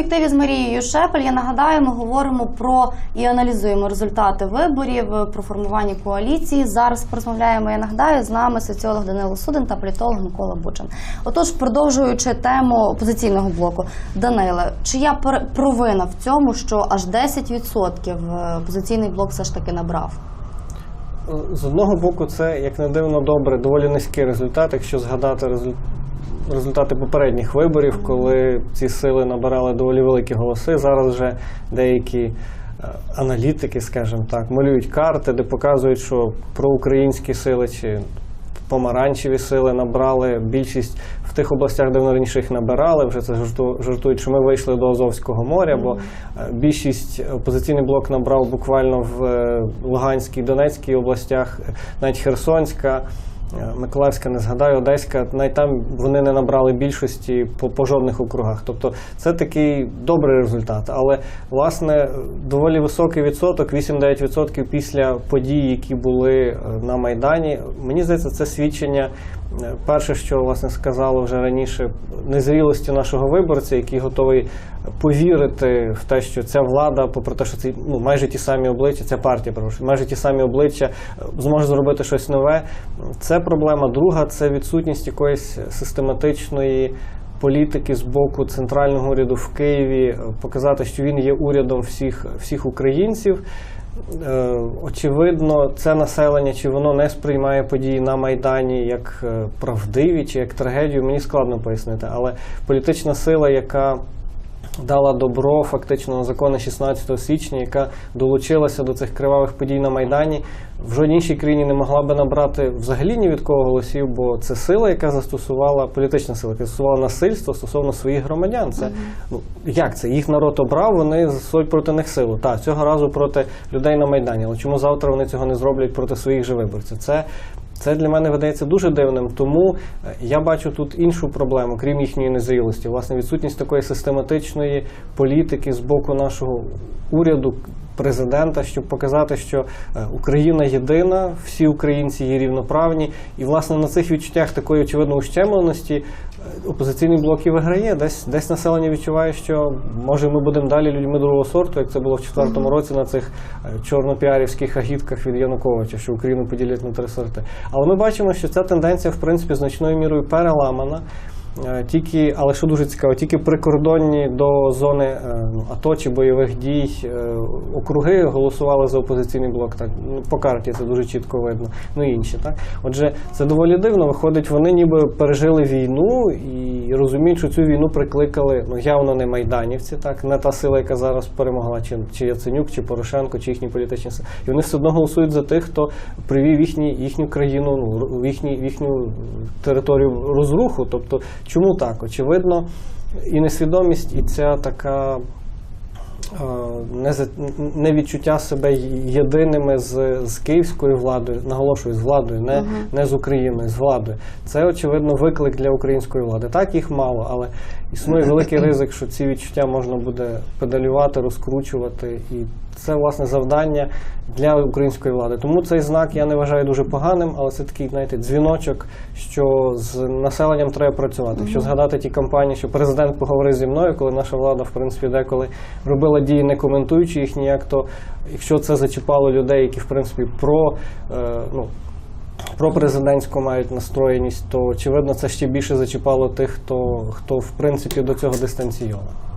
Об'єктиві з Марією Шепель. Я нагадаю, ми говоримо про і аналізуємо результати виборів, е, про формування коаліції. Зараз порозмовляємо. Я нагадаю, з нами соціолог Данило Судин та політолог Микола Бучан. Отож, продовжуючи тему опозиційного блоку, Даниле, чия провина в цьому, що аж 10% е, опозиційний блок все ж таки набрав? З одного боку, це, як не дивно, добре, доволі низький результат, якщо згадати резу- результати попередніх виборів, коли ці сили набирали доволі великі голоси. Зараз вже деякі е, аналітики, скажімо так, малюють карти, де показують, що проукраїнські сили чи помаранчеві сили набрали більшість в тих областях, де вони раніше їх набирали. Вже це жарту- жартують, що ми вийшли до Азовського моря, бо е, більшість опозиційний блок набрав буквально в е, Луганській, Донецькій областях, навіть Херсонська. Е, Миколаївська, не згадаю, Одеська, навіть там вони не набрали більшості по, по жодних округах. Тобто це такий добрий результат. Але власне доволі високий відсоток, 8-9% після подій, які були е, на Майдані. Мені здається, це свідчення. е, Перше, що власне сказало вже раніше, незрілості нашого виборця, який готовий повірити в те, що ця влада, попри те, що це ну майже ті самі обличчя, ця партія, прошу, майже ті самі обличчя е, зможе зробити щось нове. Це проблема. Друга це відсутність якоїсь систематичної. Політики з боку центрального уряду в Києві е, показати, що він є урядом всіх, всіх українців. Е, Очевидно, це населення, чи воно не сприймає події на Майдані як е, правдиві чи як трагедію, мені складно пояснити. Але політична сила, яка дала добро фактично на закони 16 січня, яка долучилася до цих кривавих подій на Майдані, в жодній іншій країні не могла би набрати взагалі ні від кого голосів, бо це сила, яка застосувала політична сила, яка застосувала насильство стосовно своїх громадян. Це ну як це? Їх народ обрав, вони застосують проти них силу. Так, цього разу проти людей на Майдані. Але чому завтра вони цього не зроблять проти своїх же виборців? Це це для мене видається дуже дивним, тому е, я бачу тут іншу проблему, крім їхньої незрілості. Власне, відсутність такої систематичної політики з боку нашого уряду, президента, щоб показати, що е, Україна єдина, всі українці є рівноправні, і власне на цих відчуттях такої очевидно ущемленості е, опозиційний блок і виграє. Десь десь населення відчуває, що може ми будемо далі людьми другого сорту, як це було в четвертому році на цих е, чорнопіарівських агітках від Януковича, що Україну поділять на три сорти. Але ми бачимо, що ця тенденція, в принципі, значною мірою переламана. Е, Тільки, але що дуже цікаво, тільки прикордонні до зони е, ну, АТО чи бойових дій е, округи голосували за опозиційний блок. Так ну, по карті це дуже чітко видно. Ну і інші, так. Отже, це доволі дивно. Виходить, вони ніби пережили війну і розуміють, що цю війну прикликали ну явно не майданівці, так не та сила, яка зараз перемогла, чи, чи Яценюк, чи Порошенко, чи їхні політичні сили. І вони все одно голосують за тих, хто привів їхні, їхню країну, ну їхні, їхню територію розруху. Тобто, чому так? Очевидно, і несвідомість, і ця така. Невідчуття себе єдиними з, з київською владою, наголошую, з владою, не, не з Україною, з владою. Це очевидно виклик для української влади. Так їх мало, але існує великий ризик, що ці відчуття можна буде педалювати, розкручувати, і це власне завдання для української влади. Тому цей знак я не вважаю дуже поганим, але це такий, знаєте, дзвіночок, що з населенням треба працювати. Якщо згадати ті кампанії, що президент поговорив зі мною, коли наша влада, в принципі, деколи робила дії, не коментуючи їх ніяк, то якщо це зачіпало людей, які в принципі про е, ну. Про президентську мають настроєність, то очевидно це ще більше зачіпало тих, хто хто в принципі до цього дистанційований.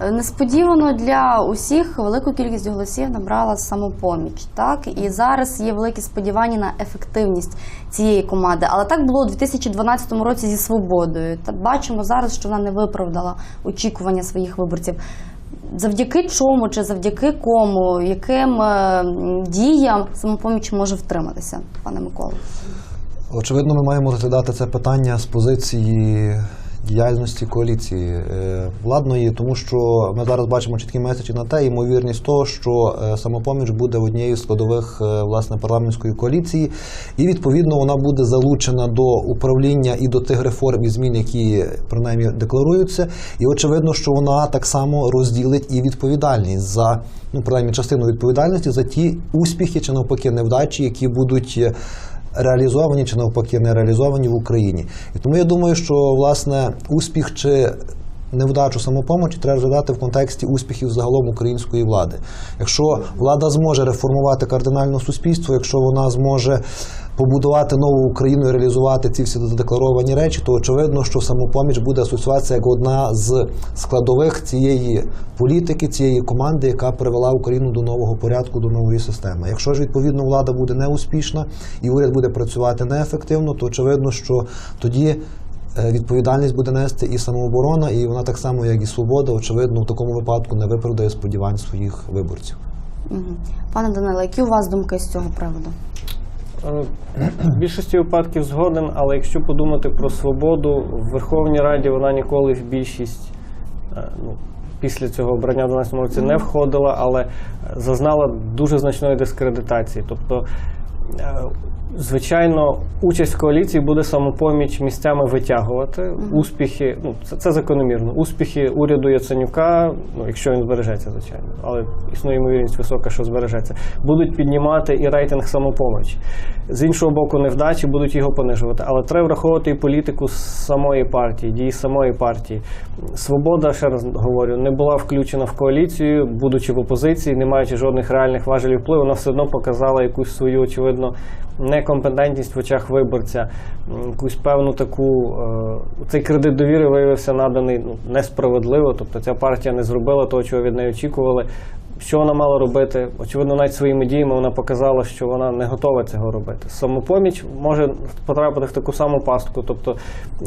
Е, Несподівано для усіх велику кількість голосів набрала самопоміч. Так і зараз є великі сподівання на ефективність цієї команди. Але так було у 2012 році зі свободою. Та бачимо зараз, що вона не виправдала очікування своїх виборців. Завдяки чому чи завдяки кому, яким е, діям самопоміч може втриматися, пане Миколо? Очевидно, ми маємо розглядати це питання з позиції діяльності коаліції е, владної, тому що ми зараз бачимо чіткі меседжі на те, ймовірність того, що е, самопоміч буде однією з складових е, власне парламентської коаліції, і відповідно вона буде залучена до управління і до тих реформ і змін, які принаймні декларуються. І очевидно, що вона так само розділить і відповідальність за ну принаймні частину відповідальності за ті успіхи чи навпаки невдачі, які будуть. Реалізовані чи навпаки не реалізовані в Україні. І тому я думаю, що власне успіх чи невдачу самопомочі треба розглядати в контексті успіхів загалом української влади. Якщо влада зможе реформувати кардинально суспільство, якщо вона зможе побудувати нову Україну і реалізувати ці всі задекларовані речі, то очевидно, що самопоміч буде асоціюватися як одна з складових цієї політики, цієї команди, яка привела Україну до нового порядку, до нової системи. Якщо ж відповідно влада буде неуспішна і уряд буде працювати неефективно, то очевидно, що тоді. е, Відповідальність буде нести і самооборона, і вона так само, як і свобода, очевидно, в такому випадку не виправдає сподівань своїх виборців. Пане Данило, які у вас думки з цього приводу? Е, В більшості випадків згоден, але якщо подумати про свободу, в Верховній Раді вона ніколи в більшість е, ну, після цього обрання в 12 році не входила, але зазнала дуже значної дискредитації. Тобто, е, звичайно, участь в коаліції буде самопоміч місцями витягувати. Успіхи, ну це, це закономірно. Успіхи уряду Яценюка, ну якщо він збережеться, звичайно, але існує ймовірність висока, що збережеться, будуть піднімати і рейтинг самопомочі. З іншого боку, невдачі будуть його понижувати. Але треба враховувати і політику самої партії, дії самої партії. Свобода, ще раз говорю, не була включена в коаліцію, будучи в опозиції, не маючи жодних реальних важелів впливу, вона все одно показала якусь свою, очевидно, некомпетентність в очах виборця, якусь певну таку. е, Цей кредит довіри виявився наданий ну, несправедливо, тобто ця партія не зробила того, чого від неї очікували. Що вона мала робити? Очевидно, навіть своїми діями вона показала, що вона не готова цього робити. Самопоміч може потрапити в таку саму пастку, тобто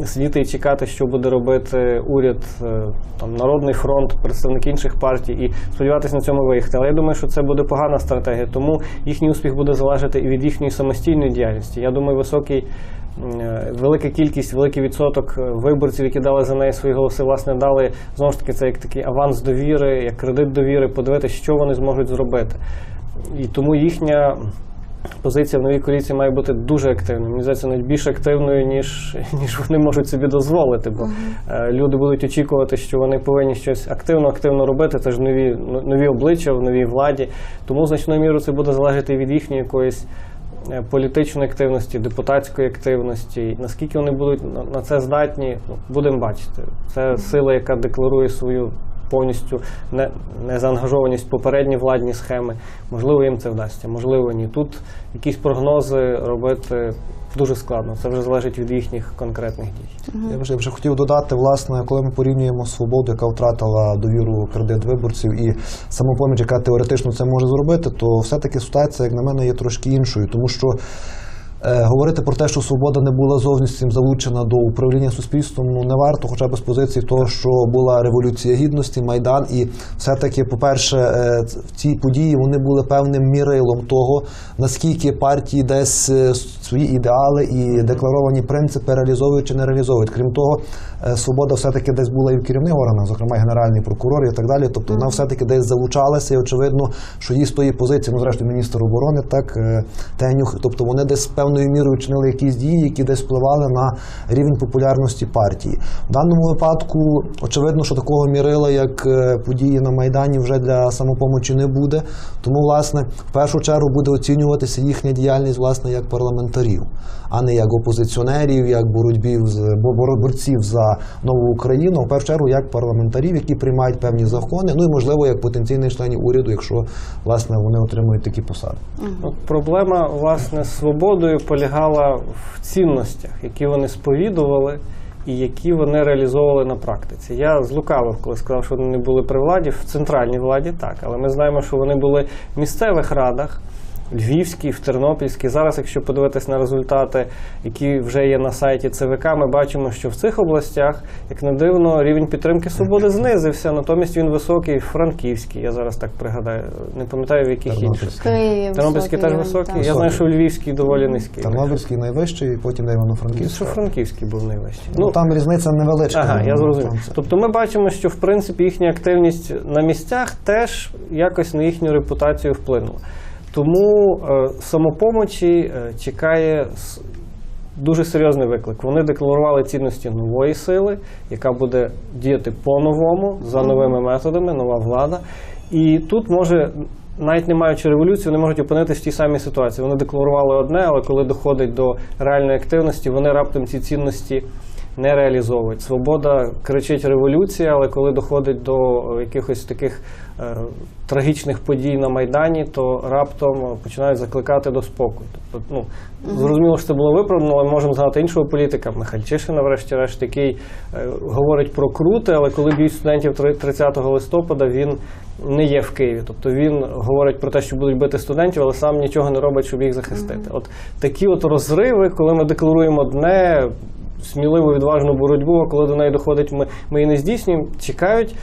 сидіти і чекати, що буде робити уряд, е, там Народний фронт, представники інших партій, і сподіватися на цьому виїхати. Але я думаю, що це буде погана стратегія, тому їхній успіх буде залежати і від їхньої самостійної діяльності. Я думаю, високий. Е, Велика кількість, великий відсоток е, виборців, які дали за неї свої голоси, власне, дали знову ж таки це як такий аванс довіри, як кредит довіри, подивитися, що вони зможуть зробити. І тому їхня позиція в новій коаліції має бути дуже активною. Мені здається, навіть більш активною, ніж, ніж вони можуть собі дозволити. Бо е, люди будуть очікувати, що вони повинні щось активно-активно робити. Це ж нові, нові обличчя в новій владі. Тому значною мірою це буде залежати від їхньої якоїсь політичної активності, депутатської активності. Наскільки вони будуть на- це здатні, ну, будемо бачити. Це сила, яка декларує свою повністю не, незаангажованість не попередні владні схеми. Можливо, їм це вдасться, можливо, ні. Тут якісь прогнози робити дуже складно. Це вже залежить від їхніх конкретних дій. Я вже, вже хотів додати, власне, коли ми порівнюємо свободу, яка втратила довіру кредит виборців, і самопоміч, яка теоретично це може зробити, то все-таки ситуація, як на мене, є трошки іншою, тому що. Е, говорити про те, що свобода не була зовністю залучена до управління суспільством, ну не варто, хоча б з позиції того, що була революція гідності, майдан, і все-таки, по-перше, е, ці події вони були певним мірилом того, наскільки партії десь е, свої ідеали і декларовані принципи реалізовують чи не реалізовують. Крім того, свобода все-таки десь була і в керівних органах, зокрема генеральний прокурор і так далі. Тобто вона все-таки десь залучалася, і очевидно, що їй з тої позиції, ну зрештою, міністр оборони, так Тенюх, тобто вони десь певною мірою чинили якісь дії, які десь впливали на рівень популярності партії. В даному випадку, очевидно, що такого мірила, як е, події на Майдані, вже для самопомочі не буде. Тому, власне, в першу чергу буде оцінюватися їхня діяльність, власне, як парламентарів, а не як опозиціонерів, як боротьбів з бо- борців за нову Україну, в першу чергу як парламентарів, які приймають певні закони, ну і можливо як потенційних членів уряду, якщо власне вони отримують такі посади. От проблема власне з свободою полягала в цінностях, які вони сповідували і які вони реалізовували на практиці. Я злукавив, коли сказав, що вони не були при владі, в центральній владі так, але ми знаємо, що вони були в місцевих радах. Львівській, в Тернопільській. Зараз, якщо подивитись на результати, які вже є на сайті ЦВК, ми бачимо, що в цих областях, як не дивно, рівень підтримки свободи знизився, натомість він високий в Франківській. Я зараз так пригадаю, не пам'ятаю в яких інших. Тернопільський. Теж високий. Я знаю, що в Львівській доволі низький. Тернопільський найвищий, потім де Що Івано-Франківський. Франківський був найвищий. Ну, там різниця невеличка. Ага, я Ну, зрозумів. Тобто ми бачимо, що в принципі їхня активність на місцях теж якось на їхню репутацію вплинула. Тому е, самопомочі е, чекає дуже серйозний виклик. Вони декларували цінності нової сили, яка буде діяти по-новому, за новими методами, нова влада. І тут може. Навіть не маючи революції, вони можуть опинитися в тій самій ситуації. Вони декларували одне, але коли доходить до реальної активності, вони раптом ці цінності не реалізовують. Свобода кричить революція, але коли доходить до е, якихось таких е, трагічних подій на Майдані, то раптом починають закликати до спокою. Тобто, ну, зрозуміло, що це було виправдано, але можемо згадати іншого політика, Михальчишина, врешті-решт, який е, говорить про круте, але коли б'ють студентів 30 листопада, він не є в Києві. Тобто він говорить про те, що будуть бити студентів, але сам нічого не робить, щоб їх захистити. От такі от розриви, коли ми декларуємо одне. Сміливу відважну боротьбу, а коли до неї доходить, ми, ми її не здійснюємо, чекають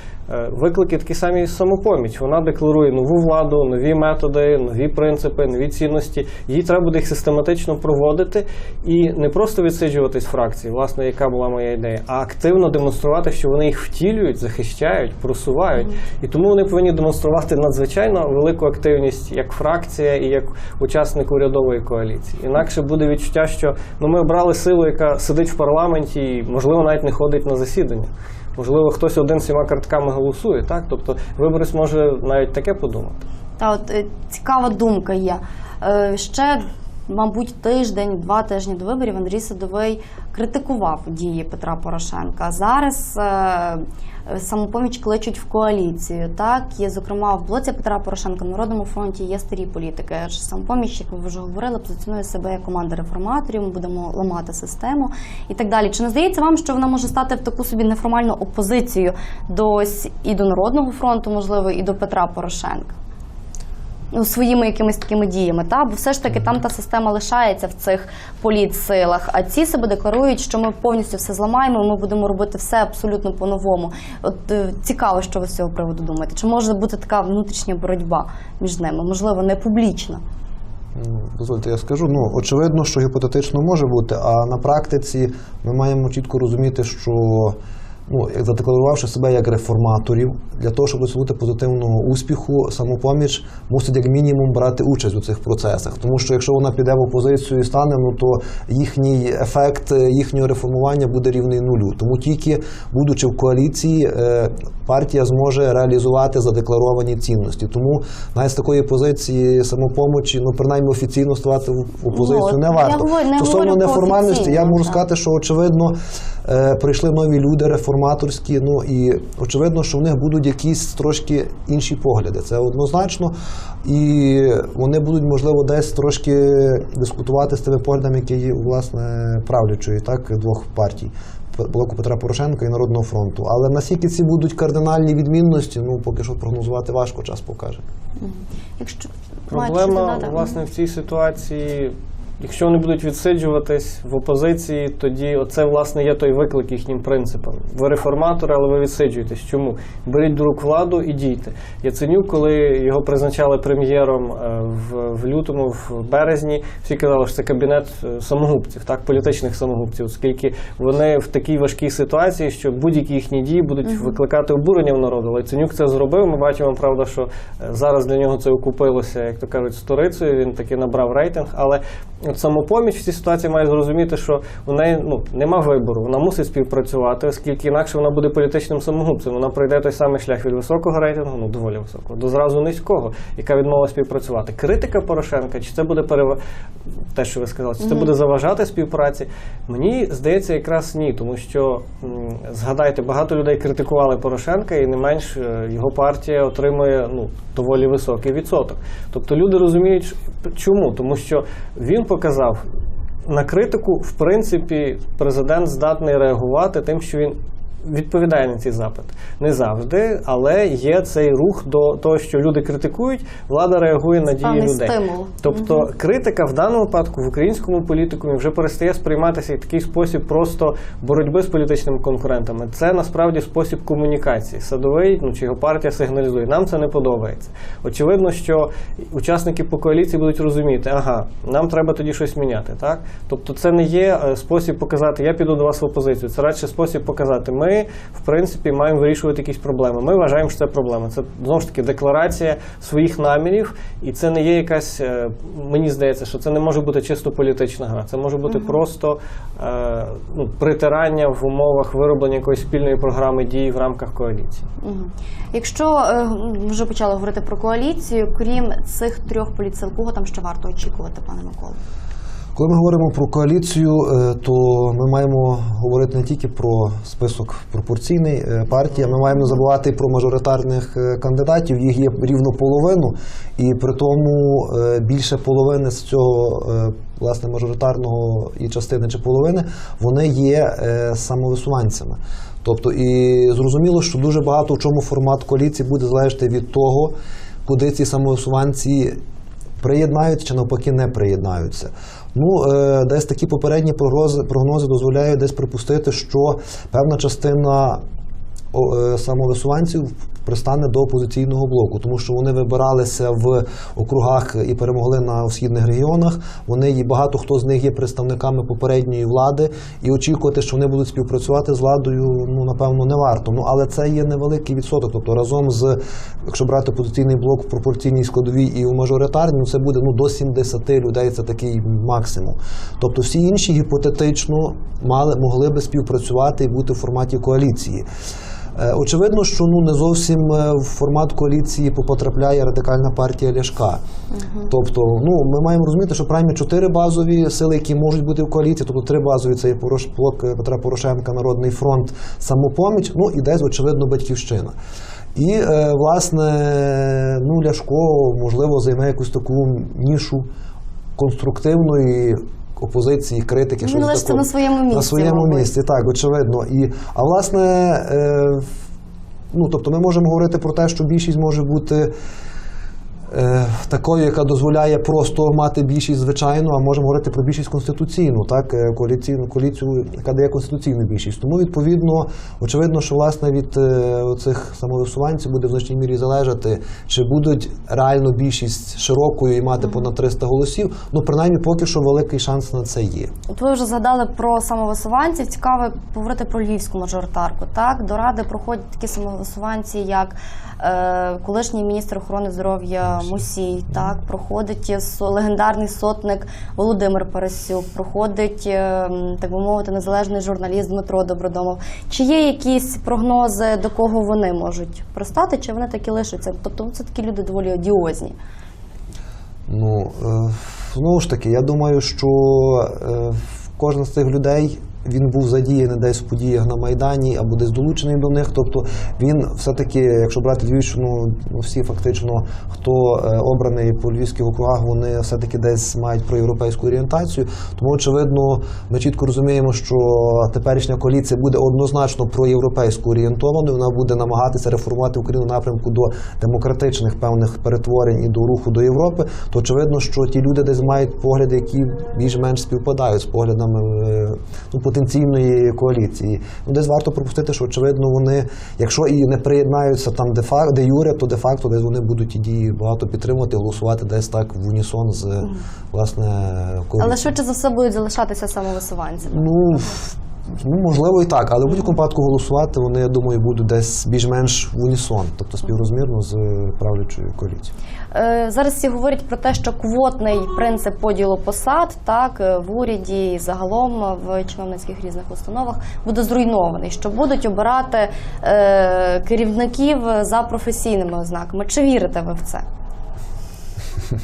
виклики такі самі самопоміч. Вона декларує нову владу, нові методи, нові принципи, нові цінності. Їй треба буде їх систематично проводити і не просто відсиджуватись фракції, власне, яка була моя ідея, а активно демонструвати, що вони їх втілюють, захищають, просувають. І тому вони повинні демонструвати надзвичайно велику активність як фракція і як учасник урядової коаліції. Інакше буде відчуття, що ну ми обрали силу, яка сидить в парламенті і можливо навіть не ходить на засідання. Можливо, хтось один сіма картками голосує, так? Тобто виборець може навіть таке подумати. Та от е, цікава думка є. Е, Ще, мабуть, тиждень, два тижні до виборів Андрій Садовий критикував дії Петра Порошенка. Зараз е, самопоміч кличуть в коаліцію. Так, є, зокрема, в блоці Петра Порошенка Народному фронті є старі політики. Самопоміч, як ви вже говорили, позиціонує себе як команда реформаторів. Ми будемо ламати систему і так далі. Чи не здається вам, що вона може стати в таку собі неформальну опозицію до і до Народного фронту, можливо, і до Петра Порошенка? Ну, своїми якимись такими діями. Та? Бо все ж таки там та система лишається в цих політсилах, а ці себе декларують, що ми повністю все зламаємо, ми будемо робити все абсолютно по-новому. От е, цікаво, що ви з цього приводу думаєте. Чи може бути така внутрішня боротьба між ними? Можливо, не публічна. Ну, Дозвольте, я скажу. Ну, очевидно, що гіпотетично може бути, а на практиці ми маємо чітко розуміти, що ну, як задекларувавши себе як реформаторів, для того, щоб досягнути позитивного успіху, самопоміч мусить як мінімум брати участь у цих процесах. Тому що якщо вона піде в опозицію і стане, ну то їхній ефект е, їхнього реформування буде рівний нулю. Тому тільки будучи в коаліції, е, партія зможе реалізувати задекларовані цінності. Тому навіть з такої позиції самопомочі, ну принаймні офіційно ставати в опозицію Ну, не я варто. говорю- не Стосовно неформальності, я можу так. сказати, що очевидно е, прийшли нові люди реформаторські. Ну і очевидно, що в них будуть якісь трошки інші погляди. Це однозначно. І вони будуть, можливо, десь трошки дискутувати з тими поглядами, які є власне правлячої, так двох партій. Блоку Петра Порошенка і Народного фронту. Але наскільки ці будуть кардинальні відмінності, ну поки що прогнозувати важко, час покаже. Якщо Проблема власне в цій ситуації. Якщо вони будуть відсиджуватись в опозиції, тоді оце власне є той виклик їхнім принципам. Ви реформатори, але ви відсиджуєтесь. Чому? Беріть до рук владу і дійте. Яценюк, коли його призначали прем'єром е, в, в лютому, в березні, всі казали, що це кабінет е, самогубців, так, політичних самогубців, оскільки вони в такій важкій ситуації, що будь-які їхні дії будуть викликати обурення в народу. Але Яценюк це зробив. Ми бачимо, правда, що е, зараз для нього це окупилося, як то кажуть, сторицею. Він таки набрав рейтинг. Але от самопоміч в цій ситуації має зрозуміти, що у неї ну нема вибору. Вона мусить співпрацювати, оскільки інакше вона буде політичним самогубцем. Вона пройде той самий шлях від високого рейтингу, ну доволі високого, до зразу низького, яка відмова співпрацювати. Критика Порошенка, чи це буде перева... те, що ви сказали, чи це буде заважати співпраці? Мені здається, якраз ні, тому що згадайте, багато людей критикували Порошенка, і не менш е, його партія отримує ну доволі високий відсоток. Тобто люди розуміють, чому, тому що він показав. На критику, в принципі, президент здатний реагувати тим, що він відповідає на ці запити. Не завжди, але є цей рух до того, що люди критикують, влада реагує на дії людей. стимул. Тобто критика в даному випадку в українському політикумі вже перестає сприйматися як такий спосіб просто боротьби з політичними конкурентами. Це насправді спосіб комунікації. Садовий ну чи його партія сигналізує. Нам це не подобається. Очевидно, що учасники по коаліції будуть розуміти, ага, нам треба тоді щось міняти. Так, тобто, це не є е, спосіб показати, я піду до вас в опозицію. Це радше спосіб показати. Ми, в принципі, маємо вирішувати якісь проблеми. Ми вважаємо, що це проблема. Це знову ж таки декларація своїх намірів, і це не є якась. е, Мені здається, що це не може бути чисто політична гра. Це може бути просто е, ну, притирання в умовах вироблення якоїсь спільної програми дій в рамках коаліції. Мгм. Якщо е, ми вже почали говорити про коаліцію, крім цих трьох політсил, кого там ще варто очікувати, пане Миколо? Коли ми говоримо про коаліцію, е, то ми маємо говорити не тільки про список пропорційний е, партії, ми маємо не забувати про мажоритарних е, кандидатів. Їх є рівно половину, і при тому більше половини з цього власне мажоритарного і частини чи половини вони є самовисуванцями. Тобто, і зрозуміло, що дуже багато в чому формат коаліції буде залежати від того, куди ці самовисуванці приєднаються чи навпаки не приєднаються. Ну, е, десь такі попередні прогнози, прогнози дозволяють десь припустити, що певна частина е, самовисуванців пристане до опозиційного блоку, тому що вони вибиралися в округах і перемогли на східних регіонах. Вони і багато хто з них є представниками попередньої влади, і очікувати, що вони будуть співпрацювати з владою, ну напевно, не варто. Ну але це є невеликий відсоток. Тобто разом з якщо брати опозиційний блок в пропорційній складовій і у мажоритарній, ну, це буде ну до 70 людей. Це такий максимум. Тобто всі інші гіпотетично мали могли би співпрацювати і бути в форматі коаліції. Е, Очевидно, що ну не зовсім е, в формат коаліції потрапляє радикальна партія Ляшка. Тобто, ну ми маємо розуміти, що принаймні чотири базові сили, які можуть бути в коаліції, тобто три базові це є Порош- блок е, Петра Порошенка, Народний фронт, самопоміч, ну і десь, очевидно, батьківщина. І е, власне, ну Ляшко можливо займе якусь таку нішу конструктивної опозиції, критики. що щось лишиться на своєму місці, На своєму мабуть. місці, так, очевидно. І, а власне, е, ну, тобто ми можемо говорити про те, що більшість може бути. Е, Такою, яка дозволяє просто мати більшість звичайно, а можемо говорити про більшість конституційну, так е, коаліційну коаліцію, яка дає конституційну більшість. Тому відповідно, очевидно, що власне від е, цих самовисуванців буде в значній мірі залежати, чи будуть реально більшість широкою і мати понад 300 голосів. Ну принаймні, поки що великий шанс на це є. От ви вже згадали про самовисуванців. Цікаво говорити про львівську мажоритарку. Так, до ради проходять такі самовисуванці, як е, колишній міністр охорони здоров'я Мусій. Так, проходить легендарний сотник Володимир Парасюк, проходить, е, так би мовити, незалежний журналіст Дмитро Добродомов. Чи є якісь прогнози, до кого вони можуть пристати, чи вони такі лишаться? Тобто це такі люди доволі одіозні. Ну, е, знову ж таки, я думаю, що е, кожен з цих людей він був задіяний десь в подіях на Майдані або десь долучений до них. Тобто він все-таки, якщо брати Львівщину, ну, всі фактично, хто е, обраний по львівських округах, вони все-таки десь мають проєвропейську орієнтацію. Тому, очевидно, ми чітко розуміємо, що теперішня коаліція буде однозначно проєвропейсько орієнтованою. Вона буде намагатися реформувати Україну в напрямку до демократичних певних перетворень і до руху до Європи. То очевидно, що ті люди десь мають погляди, які більш-менш співпадають з поглядами е, ну, потенційної коаліції. Ну, десь варто пропустити, що очевидно вони, якщо і не приєднаються там де факт, де юре, то де факто десь вони будуть і дії багато підтримувати, голосувати десь так в унісон з власне коаліцією. Але швидше за все будуть залишатися самовисуванцями. Ну, ну, можливо, і так, але в будь-якому випадку голосувати вони, я думаю, будуть десь більш-менш в унісон, тобто співрозмірно з правлячою коаліцією. Е, Зараз всі говорять про те, що квотний принцип поділу посад так е, в уряді і загалом в чиновницьких різних установах буде зруйнований, що будуть обирати е, керівників за професійними ознаками. Чи вірите ви в це?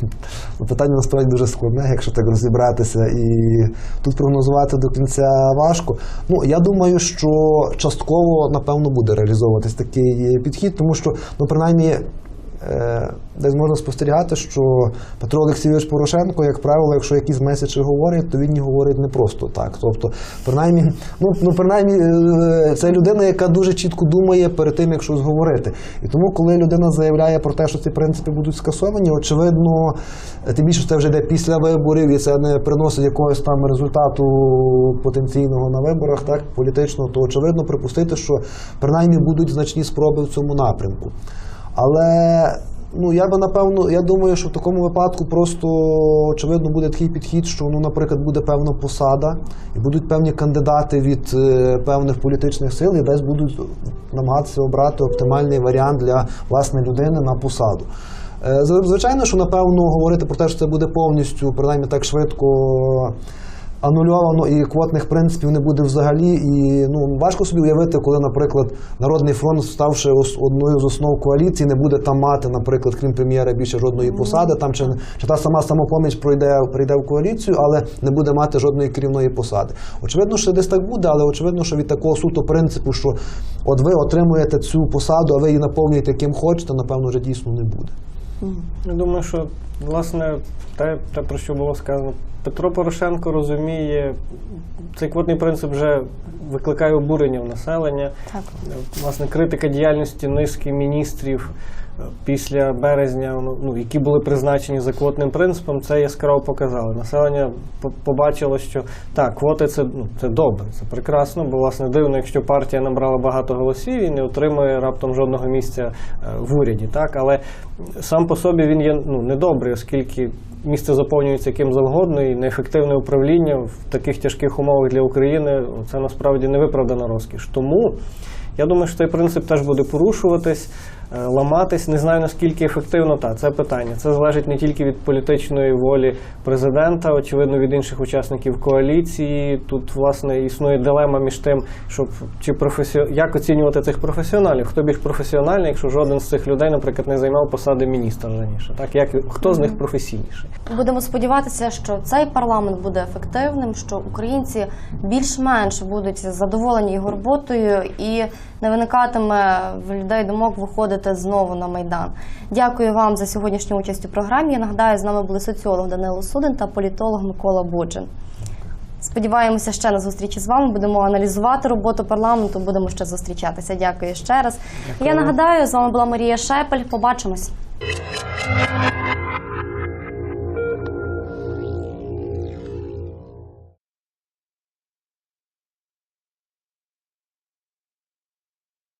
Ну, Питання насправді дуже складне, якщо так розібратися, і тут прогнозувати до кінця важко. Ну я думаю, що частково напевно буде реалізовуватись такий підхід, тому що ну принаймні. Е, Десь можна спостерігати, що Петро Олексійович Порошенко, як правило, якщо якісь меседжі говорить, то він їх говорить не просто так. Тобто, принаймні, ну, ну принаймні, е, це людина, яка дуже чітко думає перед тим, як щось говорити. І тому, коли людина заявляє про те, що ці принципи будуть скасовані, очевидно, тим більше це вже йде після виборів, і це не приносить якогось там результату потенційного на виборах, так політичного, то очевидно припустити, що принаймні будуть значні спроби в цьому напрямку. Але ну я би напевно, я думаю, що в такому випадку просто очевидно буде такий підхід, що ну, наприклад, буде певна посада, і будуть певні кандидати від е, певних політичних сил, і десь будуть намагатися обрати оптимальний варіант для власне людини на посаду. Е, Звичайно, що напевно говорити про те, що це буде повністю, принаймні так швидко анульовано і квотних принципів не буде взагалі. І ну важко собі уявити, коли, наприклад, Народний фронт, ставши одною з основ коаліції, не буде там мати, наприклад, крім прем'єра більше жодної посади. Там чи, чи та сама самопоміч пройде прийде в коаліцію, але не буде мати жодної керівної посади. Очевидно, що десь так буде, але очевидно, що від такого суто принципу, що от ви отримуєте цю посаду, а ви її наповнюєте ким хочете, напевно, вже дійсно не буде. Я думаю, що власне те, те, про що було сказано, Петро Порошенко розуміє, цей квотний принцип вже викликає обурення в населення. Так. Власне, критика діяльності низки міністрів після березня, ну, ну, які були призначені за квотним принципом, це яскраво показали. Населення по- побачило, що так, квоти це, ну, це добре, це прекрасно, бо власне дивно, якщо партія набрала багато голосів і не отримує раптом жодного місця е, в уряді. Так? Але сам по собі він є ну, недобрий, оскільки місце заповнюється ким завгодно, і неефективне управління в таких тяжких умовах для України це насправді невиправдана розкіш. Тому я думаю, що цей принцип теж буде порушуватись, ламатись. Не знаю наскільки ефективно та це питання. Це залежить не тільки від політичної волі президента, очевидно, від інших учасників коаліції. Тут власне існує дилема між тим, щоб чи професі... як оцінювати цих професіоналів, хто біг професіональний, якщо жоден з цих людей, наприклад, не займав посади міністра раніше. Так як хто з них професійніший? Будемо сподіватися, що цей парламент буде ефективним, що українці більш-менш будуть задоволені його роботою і не виникатиме в людей думок виходити знову на майдан. Дякую вам за сьогоднішню участь у програмі. Я нагадаю, з нами були соціолог Данило Судин та політолог Микола Буджин. Сподіваємося ще на зустрічі з вами. Будемо аналізувати роботу парламенту. Будемо ще зустрічатися. Дякую ще раз. Я нагадаю, з вами була Марія Шепель. Побачимось.